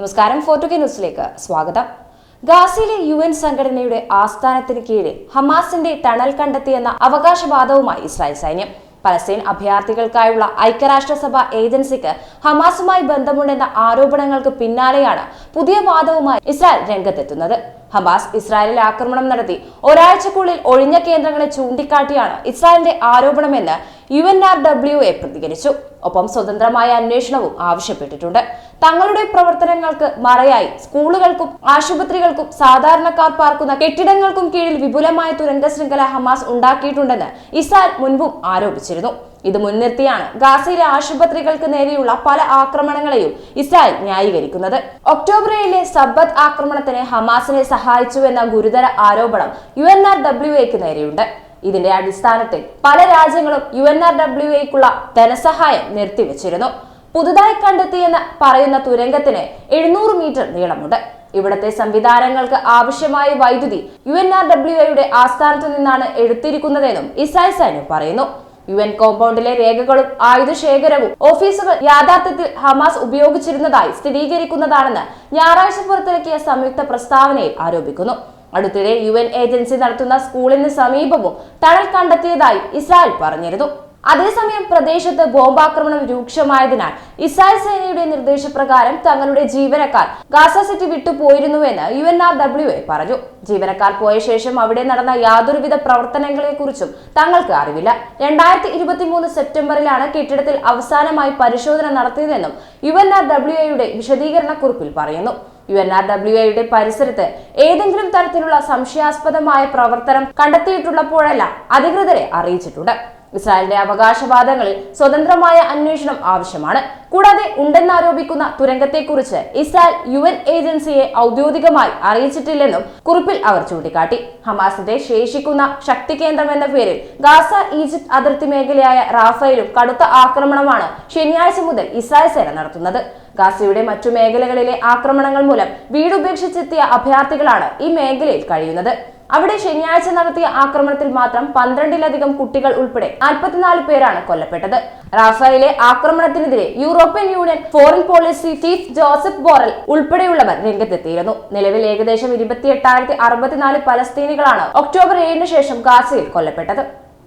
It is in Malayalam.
നമസ്കാരം ഫോർട്ടുകെ ന്യൂസിലേക്ക് സ്വാഗതം. ഗാസയിലെ യു എൻ സംഘടനയുടെ ആസ്ഥാനത്തിന് കീഴിൽ ഹമാസിന്റെ ടണൽ കണ്ടെത്തിയെന്ന അവകാശവാദവുമായി ഇസ്രായേൽ സൈന്യം. പലസ്തീൻ അഭയാർത്ഥികൾക്കായുള്ള ഐക്യരാഷ്ട്രസഭ ഏജൻസിക്ക് ഹമാസുമായി ബന്ധമുണ്ടെന്ന ആരോപണങ്ങൾക്ക് പിന്നാലെയാണ് പുതിയ വാദവുമായി ഇസ്രായേൽ രംഗത്തെത്തുന്നത്. ഹമാസ് ഇസ്രായേലിൽ ആക്രമണം നടത്തി. ഒരാഴ്ചക്കുള്ളിൽ ഒഴിഞ്ഞ കേന്ദ്രങ്ങളെ ചൂണ്ടിക്കാട്ടിയാണ് ഇസ്രായേലിന്റെ ആരോപണമെന്ന് U N R W A പ്രതികരിച്ചു. ഒപ്പം സ്വതന്ത്രമായ അന്വേഷണവും ആവശ്യപ്പെട്ടിട്ടുണ്ട്. തങ്ങളുടെ പ്രവർത്തനങ്ങൾക്ക് മറയായി സ്കൂളുകൾക്കും ആശുപത്രികൾക്കും സാധാരണക്കാർ പാർക്കുന്ന കെട്ടിടങ്ങൾക്കും കീഴിൽ വിപുലമായ തുരങ്ക ശൃംഖല ഹമാസ് ഉണ്ടാക്കിയിട്ടുണ്ടെന്ന് ഇസ്രായേൽ മുൻപും ആരോപിച്ചിരുന്നു. ഇത് മുൻനിർത്തിയാണ് ഗാസയിലെ ആശുപത്രികൾക്ക് നേരെയുള്ള പല ആക്രമണങ്ങളെയും ഇസ്രായേൽ ന്യായീകരിക്കുന്നത്. ഒക്ടോബർ ഏഴിലെ സബ്ബത്ത് ആക്രമണത്തിന് ഹമാസിനെ സഹായിച്ചുവെന്ന ഗുരുതര ആരോപണം യു എൻ ആർ ഡബ്ല്യു എക്ക് നേരെയുണ്ട്. ഇതിന്റെ അടിസ്ഥാനത്തിൽ പല രാജ്യങ്ങളും യു എൻ ആർ ഡബ്ല്യു എക്കുള്ള ധനസഹായം നിർത്തിവെച്ചിരുന്നു. പുതുതായി കണ്ടെത്തിയെന്ന് പറയുന്ന തുരങ്കത്തിന് എഴുന്നൂറ് മീറ്റർ നീളമുണ്ട്. ഇവിടത്തെ സംവിധാനങ്ങൾക്ക് ആവശ്യമായ വൈദ്യുതി യു എൻ ആർ ഡബ്ല്യു എയുടെ ആസ്ഥാനത്തു നിന്നാണ് എടുത്തിരിക്കുന്നതെന്നും ഇസ്രായേൽ സൈന്യം പറയുന്നു. യു എൻ കോമ്പൗണ്ടിലെ രേഖകളും ആയുധ ശേഖരവും ഓഫീസുകൾ യാഥാർത്ഥ്യത്തിൽ ഹമാസ് ഉപയോഗിച്ചിരുന്നതായി സ്ഥിരീകരിക്കുന്നതാണെന്ന് ഞായറാഴ്ച പുറത്തിറക്കിയ സംയുക്ത പ്രസ്താവനയിൽ ആരോപിക്കുന്നു. അടുത്തിടെ യു ഏജൻസി നടത്തുന്ന സ്കൂളിന് സമീപവും തണൽ കണ്ടെത്തിയതായി ഇസ്രായേൽ പറഞ്ഞിരുന്നു. അതേസമയം പ്രദേശത്ത് ബോംബാക്രമണം രൂക്ഷമായതിനാൽ ഇസ്രായേൽ സേനയുടെ നിർദ്ദേശപ്രകാരം തങ്ങളുടെ ജീവനക്കാർ Gaza city വിട്ടുപോയിരുന്നുവെന്ന് U N R W A പറഞ്ഞു. ജീവനക്കാർ പോയ ശേഷം അവിടെ നടന്ന യാതൊരുവിധ പ്രവർത്തനങ്ങളെക്കുറിച്ചും തങ്ങൾക്ക് അറിവില്ല. രണ്ടായിരത്തി ഇരുപത്തിമൂന്ന് സെപ്റ്റംബറിലാണ് കെട്ടിടത്തിൽ അവസാനമായി പരിശോധന നടത്തിയതെന്നും യു എൻ ആർ ഡബ്ല്യു എയുടെ വിശദീകരണക്കുറിപ്പിൽ പറയുന്നു. യു എൻ ആർ ഡബ്ല്യു എയുടെ പരിസരത്ത് ഏതെങ്കിലും തരത്തിലുള്ള സംശയാസ്പദമായ പ്രവർത്തനം കണ്ടെത്തിയിട്ടുള്ളപ്പോഴെല്ലാം അധികൃതരെ അറിയിച്ചിട്ടുണ്ട്. ഇസ്രായേലിന്റെ അവകാശവാദങ്ങളിൽ സ്വതന്ത്രമായ അന്വേഷണം ആവശ്യമാണ്. കൂടാതെ ഉണ്ടെന്നാരോപിക്കുന്ന തുരങ്കത്തെക്കുറിച്ച് ഇസ്രായേൽ യു എൻ ഏജൻസിയെ ഔദ്യോഗികമായി അറിയിച്ചിട്ടില്ലെന്നും കുറിപ്പിൽ അവർ ചൂണ്ടിക്കാട്ടി. ഹമാസിന്റെ ശേഷിക്കുന്ന ശക്തി കേന്ദ്രം എന്ന പേരിൽ ഗാസ ഈജിപ്ത് അതിർത്തി മേഖലയായ റാഫയിലും കടുത്ത ആക്രമണമാണ് ശനിയാഴ്ച മുതൽ ഇസ്രായേൽ സേന നടത്തുന്നത്. ഗാസയുടെ മറ്റു മേഖലകളിലെ ആക്രമണങ്ങൾ മൂലം വീടുപേക്ഷിച്ചെത്തിയ അഭയാർത്ഥികളാണ് ഈ മേഖലയിൽ കഴിയുന്നത്. അവിടെ ശനിയാഴ്ച നടത്തിയ ആക്രമണത്തിൽ മാത്രം പന്ത്രണ്ടിലധികം കുട്ടികൾ ഉൾപ്പെടെ നാൽപ്പത്തിനാല് പേരാണ് കൊല്ലപ്പെട്ടത്. റാഫയിലെ ആക്രമണത്തിനെതിരെ European Union foreign policy chief Josep Borrell ഉൾപ്പെടെയുള്ളവർ രംഗത്തെത്തിയിരുന്നു. നിലവിൽ ഏകദേശം ഇരുപത്തിയെട്ടായിരത്തി അറുപത്തിനാല് പലസ്തീനികളാണ് ഒക്ടോബർ ഏഴിന് ശേഷം ഗാസയിൽ കൊല്ലപ്പെട്ടത്.